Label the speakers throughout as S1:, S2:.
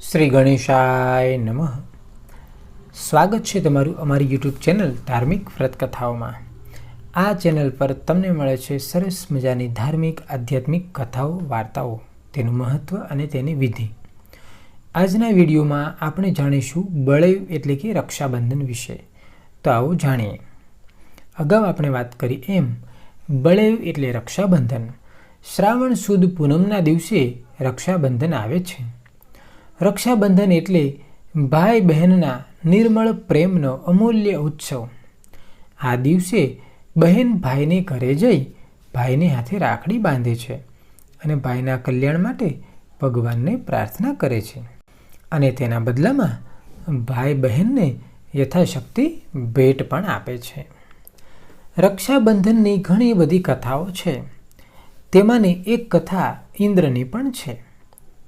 S1: શ્રી ગણેશાય નમઃ. સ્વાગત છે તમારું અમારી યુટ્યુબ ચેનલ ધાર્મિક વ્રતકથાઓમાં. આ ચેનલ પર તમને મળે છે સરસ મજાની ધાર્મિક, આધ્યાત્મિક કથાઓ, વાર્તાઓ. તેનું મહત્ત્વ અને તેની વિધિ. આજના વિડીયોમાં આપણે જાણીશું બળેવ એટલે કે રક્ષાબંધન વિશે. તો આવો જાણીએ. અગાઉ આપણે વાત કરી એમ, બળેવ એટલે રક્ષાબંધન. શ્રાવણ સુદ પૂનમના દિવસે રક્ષાબંધન આવે છે. રક્ષાબંધન એટલે ભાઈ બહેનના નિર્મળ પ્રેમનો અમૂલ્ય ઉત્સવ. આ દિવસે બહેન ભાઈને ઘરે જઈ ભાઈને હાથે રાખડી બાંધે છે અને ભાઈના કલ્યાણ માટે ભગવાનને પ્રાર્થના કરે છે. અને તેના બદલામાં ભાઈ બહેનને યથાશક્તિ ભેટ પણ આપે છે. રક્ષાબંધનની ઘણી બધી કથાઓ છે. તેમાંની એક કથા ઇન્દ્રની પણ છે.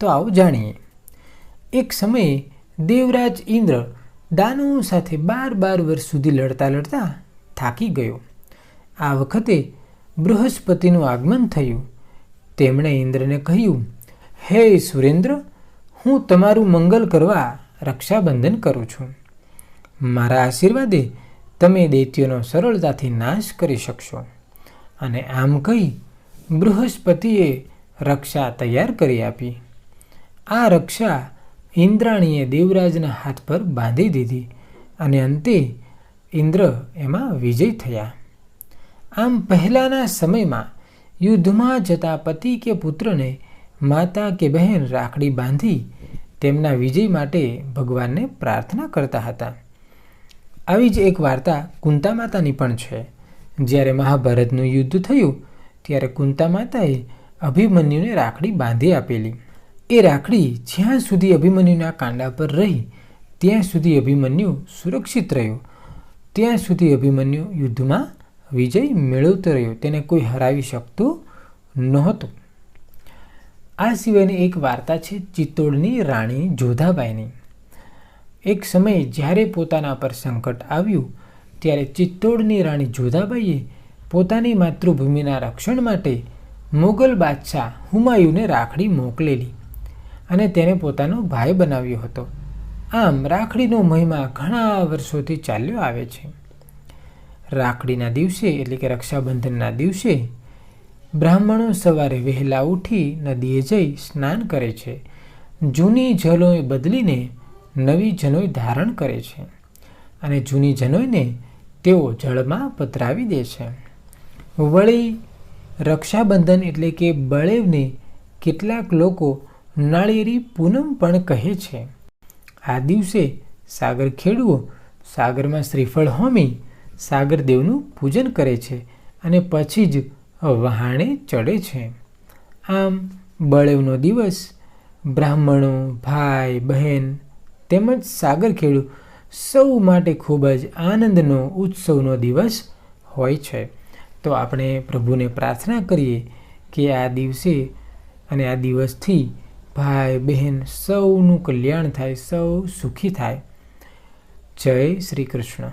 S1: તો આવો જાણીએ. એક સમયે દેવરાજ ઇન્દ્ર દાનવો સાથે બાર બાર વર્ષ સુધી લડતા લડતા થાકી ગયો. આ વખતે બૃહસ્પતિનું આગમન થયું. તેમણે ઇન્દ્રને કહ્યું, હે સુરેન્દ્ર, હું તમારું મંગલ કરવા રક્ષાબંધન કરું છું. મારા આશીર્વાદે તમે દૈત્યોનો સરળતાથી નાશ કરી શકશો. અને આમ કહી બૃહસ્પતિએ રક્ષા તૈયાર કરી આપી. આ રક્ષા ઇન્દ્રાણીએ દેવરાજના હાથ પર બાંધી દીધી અને અંતે ઇન્દ્ર એમાં વિજય થયા. આમ પહેલાંના સમયમાં યુદ્ધમાં જતા પતિ કે પુત્રને માતા કે બહેન રાખડી બાંધી તેમના વિજય માટે ભગવાનને પ્રાર્થના કરતા હતા. આવી જ એક વાર્તા કુંતા માતાની પણ છે. જ્યારે મહાભારતનું યુદ્ધ થયું, ત્યારે કુંતા માતાએ અભિમન્યુને રાખડી બાંધી આપેલી. એ રાખડી જ્યાં સુધી અભિમન્યુના કાંડા પર રહી, ત્યાં સુધી અભિમન્યુ સુરક્ષિત રહ્યો. ત્યાં સુધી અભિમન્યુ યુદ્ધમાં વિજય મેળવતો રહ્યો. તેને કોઈ હરાવી શકતું નહોતું. આ સિવાયની એક વાર્તા છે ચિત્તોડની રાણી જોધાબાઈની. એક સમયે જ્યારે પોતાના પર સંકટ આવ્યું, ત્યારે ચિત્તોડની રાણી જોધાબાઈએ પોતાની માતૃભૂમિના રક્ષણ માટે મુગલ બાદશાહ હુમાયુને રાખડી મોકલેલી. અને તેને પોતાનો ભાઈ બનાવ્યો હતો. આમ રાખડીનો મહિમા ઘણા વર્ષોથી ચાલ્યો આવે છે. રાખડીના દિવસે એટલે કે રક્ષાબંધનના દિવસે બ્રાહ્મણો સવારે વહેલા ઉઠી નદીએ જઈ સ્નાન કરે છે. જૂની જલોય બદલીને નવી જનોય ધારણ કરે છે અને જૂની જનોયને તેઓ જળમાં પધરાવી દે છે. વળી રક્ષાબંધન એટલે કે બળેવને કેટલાક લોકો નાળિયેરી પૂનમ પણ કહે છે, આ દિવસે સાગર ખેડૂઓ સાગરમાં શ્રીફળ હોમી સાગરદેવનું પૂજન કરે છે અને પછી જ વહાણે ચડે છે. આમ બળેવનો દિવસ, બ્રાહ્મણો, ભાઈ, બહેન તેમજ સાગર ખેડૂ સૌ માટે ખૂબ જ આનંદનો, ઉત્સવનો દિવસ હોય છે. તો આપણે પ્રભુને પ્રાર્થના કરીએ કે આ દિવસે અને આ દિવસથી ભાઈ બહેન સૌનું કલ્યાણ થાય સૌ સુખી થાય. જય શ્રી કૃષ્ણ.